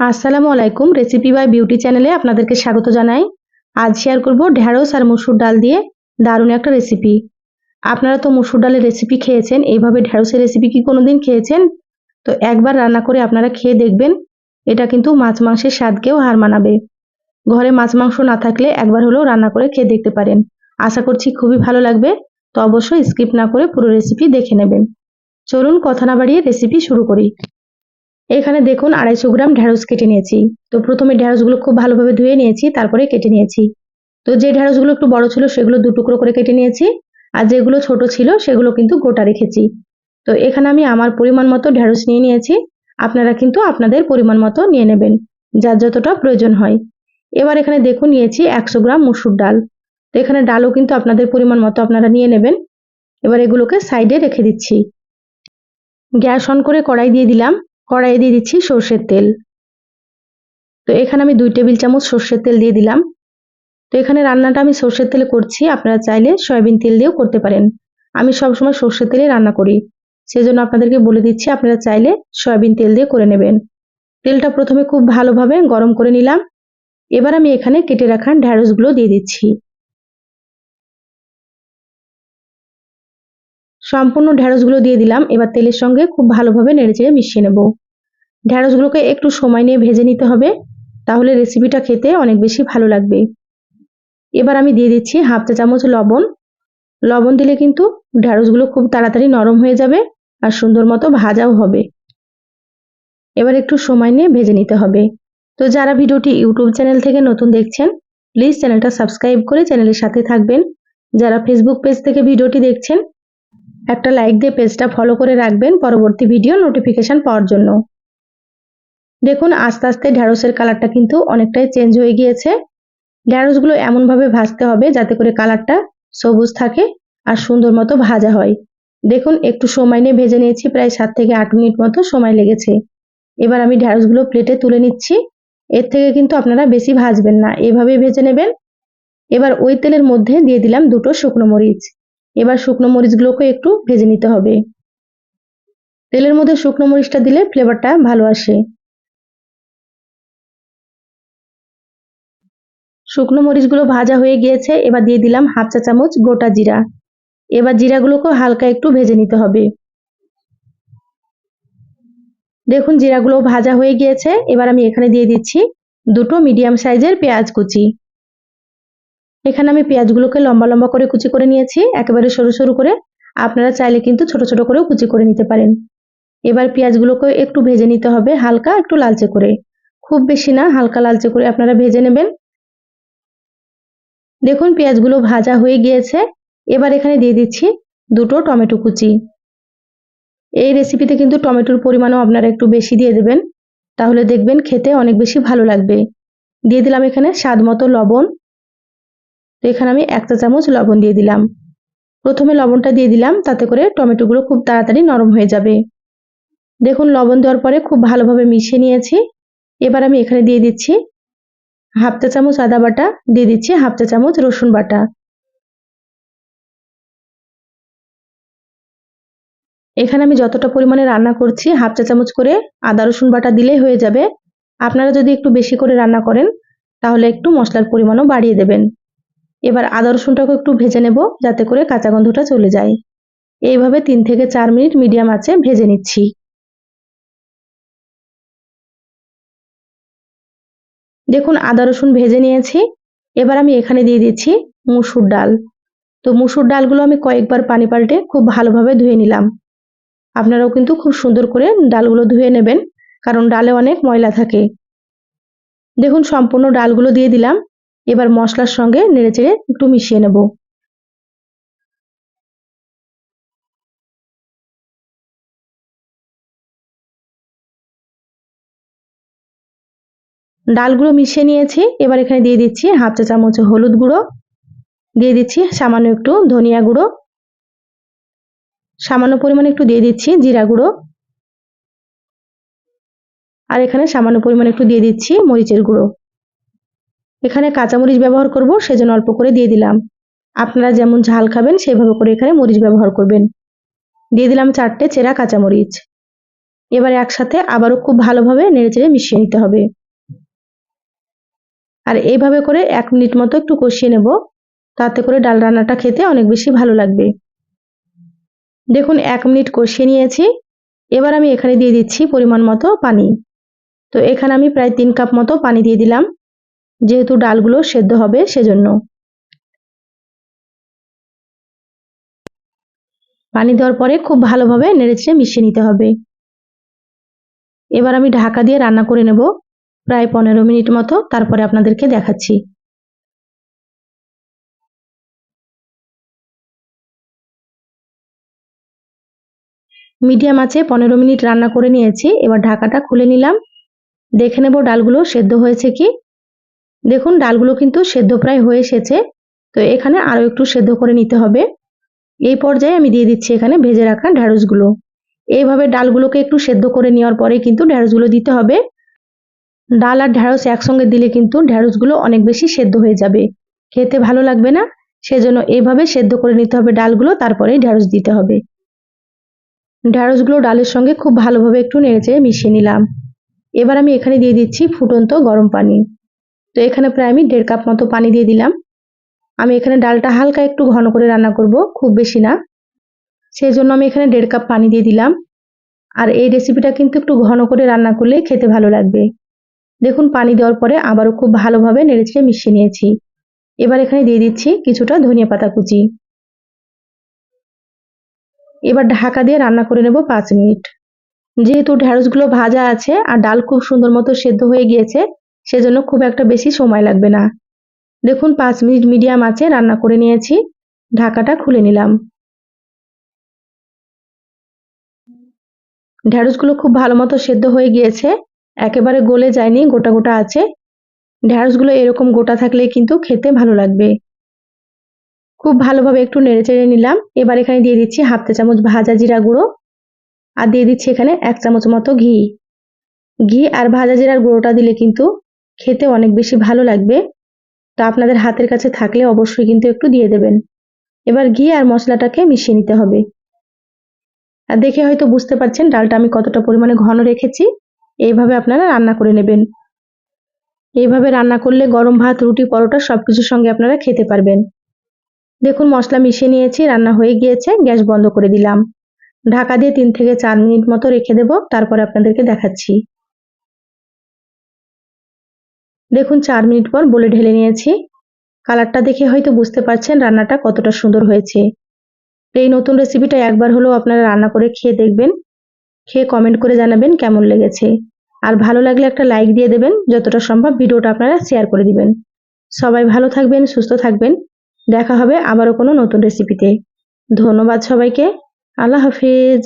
আসসালামু আলাইকুম recipe by beauty চ্যানেলে আপনাদেরকে স্বাগত জানাই। আজ শেয়ার করব ঢ্যাঁড়স আর মুসুর ডাল দিয়ে দারুণ একটা রেসিপি আপনারা তো মসুর ডালের রেসিপি খেয়েছেন, এইভাবে ঢ্যাঁড়সের রেসিপি কি কোনোদিন খেয়েছেন? তো একবার রান্না করে আপনারা খেয়ে দেখবেন, এটা কিন্তু মাছ মাংসের স্বাদকেও হার মানাবে। ঘরে মাছ মাংস না থাকলে একবার হলেও রান্না করে খেয়ে দেখতে পারেন। আশা করছি খুবই ভালো লাগবে, তো অবশ্যই স্কিপ না করে পুরো রেসিপি দেখে নেবেন। চলুন কথা না বাড়িয়ে রেসিপি শুরু করি। এখানে দেখুন আড়াইশো গ্রাম ঢ্যাঁড়স কেটে নিয়েছি। তো প্রথমে ঢ্যাঁড়সগুলো খুব ভালোভাবে ধুয়ে নিয়েছি, তারপরে কেটে নিয়েছি। তো যে ঢ্যাঁড়সগুলো একটু বড় ছিল সেগুলো দু টুকরো করে কেটে নিয়েছি, আর যেগুলো ছোট ছিল সেগুলো কিন্তু গোটা রেখেছি। তো এখানে আমি আমার পরিমাণ মতো ঢ্যাঁড়স নিয়ে নিয়েছি, আপনারা কিন্তু আপনাদের পরিমাণ মতো নিয়ে নেবেন, যার যতটা প্রয়োজন হয়। এবার এখানে দেখুন নিয়েছি একশো গ্রাম মুসুর ডাল। তো এখানে ডালও কিন্তু আপনাদের পরিমাণ মতো আপনারা নিয়ে নেবেন। এবার এগুলোকে সাইডে রেখে দিচ্ছি। গ্যাস অন করে কড়াই দিয়ে দিলাম। কড়াইয়ে দিয়ে দিচ্ছি সর্ষের তেল। তো এখানে আমি দুই টেবিল চামচ সর্ষের তেল দিয়ে দিলাম। তো এখানে রান্নাটা আমি সর্ষের তেলে করছি, আপনারা চাইলে সয়াবিন তেল দিয়েও করতে পারেন। আমি সবসময় সর্ষের তেলে রান্না করি। সেজন্য আপনাদেরকে বলে দিচ্ছি, আপনারা চাইলে সয়াবিন তেল দিয়ে করে নেবেন। তেলটা প্রথমে খুব ভালোভাবে গরম করে নিলাম। এবার আমি এখানে কেটে রাখা ঢ্যাঁড়সগুলো দিয়ে দিচ্ছি। সম্পূর্ণ ঢ্যাঁড়সগুলো দিয়ে দিলাম। এবার তেলের সঙ্গে খুব ভালোভাবে নেড়েচেড়ে মিশিয়ে নেব। ঢ্যাঁড়সগুলোকে একটু সময় নিয়ে ভেজে নিতে হবে। তাহলে রেসিপিটা খেতে অনেক বেশি ভালো লাগবে। এবার আমি দিয়ে দিচ্ছি হাফ চা চামচ লবণ। লবণ দিলে কিন্তু ঢ্যাঁড়সগুলো খুব তাড়াতাড়ি নরম হয়ে যাবে আর সুন্দর মতো ভাজাও হবে। এবার একটু সময় নিয়ে ভেজে নিতে হবে। তো যারা ভিডিওটি ইউটিউব চ্যানেল থেকে নতুন দেখছেন প্লিজ চ্যানেলটা সাবস্ক্রাইব করে চ্যানেলের সাথে থাকবেন। যারা ফেসবুক পেজ থেকে ভিডিওটি দেখছেন একটা লাইক দিয়ে পেজটা ফলো করে রাখবেন পরবর্তী ভিডিও নোটিফিকেশান পাওয়ার জন্য। দেখুন, আস্তে আস্তে ঢ্যাঁড়সের কালারটা কিন্তু অনেকটাই চেঞ্জ হয়ে গিয়েছে। ঢ্যাঁড়সগুলো এমনভাবে ভাজতে হবে যাতে করে কালারটা সবুজ থাকে আর সুন্দর মতো ভাজা হয়। দেখুন, একটু সময় নিয়ে ভেজে নিয়েছি, প্রায় সাত থেকে আট মিনিট মতো সময় লেগেছে। এবার আমি ঢ্যাঁড়সগুলো প্লেটে তুলে নিচ্ছি। এর থেকে কিন্তু আপনারা বেশি ভাজবেন না এভাবে ভেজে নেবেন। এবার ওই তেলের মধ্যে দিয়ে দিলাম দুটো শুকনো মরিচ। এবার শুকনো মরিচগুলোকে একটু ভেজে নিতে হবে। তেলের মধ্যে শুকনো মরিচটা দিলে ফ্লেভারটা ভালো আসে। শুকনো মরিচগুলো ভাজা হয়ে গিয়েছে, এবার দিয়ে দিলাম হাফ চা চামচ গোটা জিরা। এবার জিরাগুলোকে হালকা একটু ভেজে নিতে হবে। দেখুন জিরাগুলো ভাজা হয়ে গিয়েছে, এবার আমি এখানে দিয়ে দিচ্ছি দুটো মিডিয়াম সাইজের পেঁয়াজ কুচি। এখানে আমি পেঁয়াজগুলোকে লম্বা লম্বা করে কুচি করে নিয়েছি, একেবারে সরু সরু করে। আপনারা চাইলে কিন্তু ছোট ছোট করেও কুচি করে নিতে পারেন। এবার পেঁয়াজগুলোকে একটু ভেজে নিতে হবে, হালকা একটু লালচে করে। খুব বেশি না, হালকা লালচে করে আপনারা ভেজে নেবেন। দেখুন, পেঁয়াজগুলো ভাজা হয়ে গিয়েছে। এবার এখানে দিয়ে দিচ্ছি দুটো টমেটো কুচি। এই রেসিপিতে কিন্তু টমেটোর পরিমাণও আপনারা একটু বেশি দিয়ে দেবেন। তাহলে দেখবেন খেতে অনেক বেশি ভালো লাগবে। দিয়ে দিলাম এখানে স্বাদ মতো লবণ। এখানে আমি এক চা চামচ লবণ দিয়ে দিলাম। প্রথমে লবণটা দিয়ে দিলাম, তাতে করে টমেটোগুলো খুব তাড়াতাড়ি নরম হয়ে যাবে। দেখুন, লবণ দেওয়ার পরে খুব ভালোভাবে মিশিয়ে নিয়েছি। এবার আমি এখানে দিয়ে দিচ্ছি হাফ চা চামচ আদা বাটা, দিয়ে দিচ্ছি হাফ চা চামচ রসুন বাটা। এখানে আমি যতটা পরিমাণে রান্না করছি, হাফ চা চামচ করে আদা রসুন বাটা দিলেই হয়ে যাবে। আপনারা যদি একটু বেশি করে রান্না করেন, তাহলে একটু মশলার পরিমাণও বাড়িয়ে দেবেন। এবার আদা রসুনটাকে একটু ভেজে নেব যাতে করে কাঁচা গন্ধটা চলে যায়। এইভাবে তিন থেকে চার মিনিট মিডিয়াম আছে ভেজে নিচ্ছি। দেখুন, আদা রসুন ভেজে নিয়েছি। এবার আমি এখানে দিয়ে দিচ্ছি মুসুর ডাল। তো মুসুর ডালগুলো আমি কয়েকবার পানি পাল্টে খুব ভালোভাবে ধুয়ে নিলাম। আপনারাও কিন্তু খুব সুন্দর করে ডালগুলো ধুয়ে নেবেন, কারণ ডালে অনেক ময়লা থাকে। দেখুন, সম্পূর্ণ ডালগুলো দিয়ে দিলাম। এবার মশলার সঙ্গে নেড়েচেড়ে একটু মিশিয়ে নেব। ডালগুলো মিশিয়ে নিয়েছি। এবার এখানে দিয়ে দিচ্ছি হাফ চা চামচ হলুদ গুঁড়ো। দিয়ে দিচ্ছি সামান্য একটু ধনিয়া গুঁড়ো। সামান্য পরিমাণে একটু দিয়ে দিচ্ছি জিরা গুঁড়ো। আর এখানে সামান্য পরিমাণে একটু দিয়ে দিচ্ছি মরিচের গুঁড়ো। এখানে কাঁচামরিচ ব্যবহার করব, সেজন্য অল্প করে দিয়ে দিলাম। আপনারা যেমন ঝাল খাবেন, সেভাবে করে এখানে মরিচ ব্যবহার করবেন। দিয়ে দিলাম চারটে চেরা কাঁচামরিচ। এবার একসাথে আবারও খুব ভালোভাবে নেড়েচেড়ে মিশিয়ে নিতে হবে। আর এইভাবে করে এক মিনিট মতো একটু কষিয়ে নেব, তাতে করে ডাল রান্নাটা খেতে অনেক বেশি ভালো লাগবে। দেখুন, এক মিনিট কষিয়ে নিয়েছি। এবার আমি এখানে দিয়ে দিচ্ছি পরিমাণ মতো পানি। তো এখানে আমি প্রায় তিন কাপ মতো পানি দিয়ে দিলাম। যেহেতু ডালগুলো সেদ্ধ হবে সেজন্য। পানি দেওয়ার পরে খুব ভালোভাবে নেড়েচেড়ে মিশিয়ে নিতে হবে। এবার আমি ঢাকা দিয়ে রান্না করে নেব প্রায় পনেরো মিনিট মতো, তারপরে আপনাদেরকে দেখাচ্ছি। মিডিয়াম আছে, পনেরো মিনিট রান্না করে নিয়েছি, এবার ঢাকাটা খুলে নিলাম। দেখে নেব ডালগুলো সেদ্ধ হয়েছে কি। দেখুন, ডালগুলো কিন্তু সেদ্ধ প্রায় হয়ে এসেছে। তো এখানে আরও একটু সেদ্ধ করে নিতে হবে। এই পর্যায়ে আমি দিয়ে দিচ্ছি এখানে ভেজে রাখা ঢ্যাঁড়সগুলো এইভাবে ডালগুলোকে একটু সেদ্ধ করে নেওয়ার পরে কিন্তু ঢ্যাঁড়সগুলো দিতে হবে। ডাল আর ঢ্যাঁড়স একসঙ্গে দিলে কিন্তু ঢ্যাঁড়সগুলো অনেক বেশি সেদ্ধ হয়ে যাবে। খেতে ভালো লাগবে না, সেজন্য এইভাবে সেদ্ধ করে নিতে হবে ডালগুলো, তারপরে ঢ্যাঁড়স দিতে হবে। ঢ্যাঁড়সগুলো ডালের সঙ্গে খুব ভালোভাবে একটু নেড়েচে মিশিয়ে নিলাম। এবার আমি এখানে দিয়ে দিচ্ছি ফুটন্ত গরম পানি। তো এখানে প্রায় আমি দেড় কাপ মতো পানি দিয়ে দিলাম। আমি এখানে ডালটা হালকা একটু ঘন করে রান্না করব, খুব বেশি না। সেই জন্য আমি এখানে দেড় কাপ পানি দিয়ে দিলাম। আর এই রেসিপিটা কিন্তু একটু ঘন করে রান্না করলে খেতে ভালো লাগবে। দেখুন, পানি দেওয়ার পরে আবারও খুব ভালোভাবে নেড়েচেড়ে মিশিয়ে নিয়েছি। এবার এখানে দিয়ে দিচ্ছি কিছুটা ধনিয়া পাতা কুচি। এবার ঢাকা দিয়ে রান্না করে নেব পাঁচ মিনিট। যেহেতু ঢ্যাঁড়সগুলো ভাজা আছে আর ডাল খুব সুন্দর মতো সেদ্ধ হয়ে গিয়েছে সেজন্য খুব একটা বেশি সময় লাগবে না। দেখুন, পাঁচ মিনিট মিডিয়াম আছে, রান্না করে নিয়েছি। ঢাকাটা খুলে নিলাম। ঢ্যাঁড়সগুলো খুব ভালো মতো সেদ্ধ হয়ে গিয়েছে। একেবারে গলে যায়নি, গোটা গোটা আছে। ঢ্যাঁড়সগুলো এরকম গোটা থাকলে কিন্তু খেতে ভালো লাগবে। খুব ভালোভাবে একটু নেড়ে চেড়ে নিলাম। এবার এখানে দিয়ে দিচ্ছি হাফ চা চামচ ভাজা জিরা গুঁড়ো। আর দিয়ে দিচ্ছি এখানে এক চামচ মতো ঘি। ঘি আর ভাজা জিরার গুঁড়োটা দিলে কিন্তু খেতে অনেক বেশি ভালো লাগবে। তো আপনাদের হাতের কাছে থাকলে অবশ্যই কিন্তু একটু দিয়ে দেবেন। এবার ঘি আর মশলাটাকে মিশিয়ে নিতে হবে। আর দেখে হয়তো বুঝতে পারছেন ডালটা আমি কতটা পরিমাণে ঘন রেখেছি। এইভাবে আপনারা রান্না করে নেবেন। এইভাবে রান্না করলে গরম ভাত, রুটি, পরোটা সব কিছুর সঙ্গে আপনারা খেতে পারবেন। দেখুন মশলা মিশিয়ে নিয়েছি, রান্না হয়ে গিয়েছে, গ্যাস বন্ধ করে দিলাম। ঢাকা দিয়ে তিন থেকে চার মিনিট মতো রেখে দেব, তারপরে আপনাদেরকে দেখাচ্ছি। দেখুন, চার মিনিট পর বলে ঢেলে নিয়েছি। কালারটা দেখে হয়তো বুঝতে পারছেন রান্নাটা কতটা সুন্দর হয়েছে। এই নতুন রেসিপিটা একবার হলেও আপনারা রান্না করে খেয়ে দেখবেন। খেয়ে কমেন্ট করে জানাবেন কেমন লেগেছে। আর ভালো লাগলে একটা লাইক দিয়ে দেবেন, যতটা সম্ভব ভিডিওটা আপনারা শেয়ার করে দিবেন। সবাই ভালো থাকবেন, সুস্থ থাকবেন। দেখা হবে আবারও কোনো নতুন রেসিপিতে ধন্যবাদ সবাইকে। আল্লাহ হাফিজ।